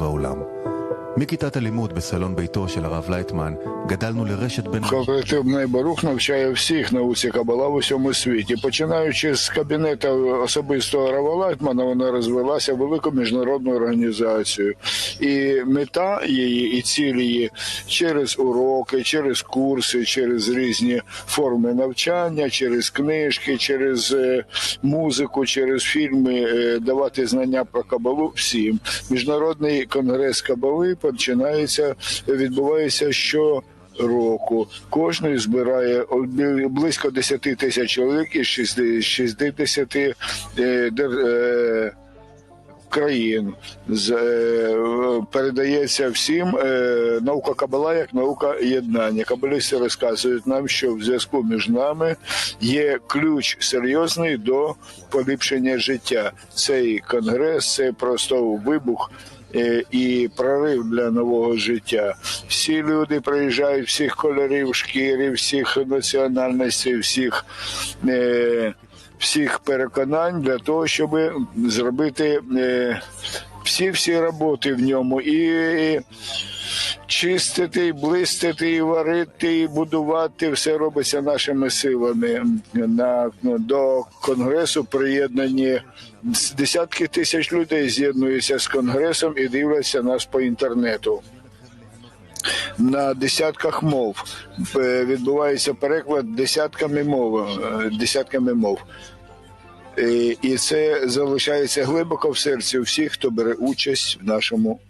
בעולם. מכיתת הלימוד בסלון ביתו של הרב לייטמן, גדלנו לרשת בין... Колективний Барух навчає всіх науці Кабала в усьому світі. Починаючи з кабінету особистого Рава Лайтмана, вона розвилася в велику міжнародну організацію. І мета її, і ціль її через уроки, через курси, через різні форми навчання, через книжки, через е, музику, через фільми е, давати знання про Кабалу всім. Міжнародний конгрес Кабали починається, відбувається що року. Кожний збирає близько 10 тисяч чоловік із 60 60 е, е, країн. З, е, передається всім е, наука Кабала як наука єднання. Кабалісти розказують нам, що в зв'язку між нами є ключ серйозний до поліпшення життя. Цей конгрес це просто вибух е, і прорив для нового життя. Всі люди приїжджають всіх кольорів шкіри, всіх національностей, всіх. Всіх переконань для того, щоб зробити е, всі всі роботи в ньому і чистити, і блистити, і варити, і будувати все робиться нашими силами. На ну, до конгресу приєднані десятки тисяч людей з'єднуються з конгресом і дивляться нас по інтернету. На десятках мов Е, відбувається переклад десятками мов, е, десятками мов. Е, І це залишається глибоко в серці всіх, хто бере участь в нашому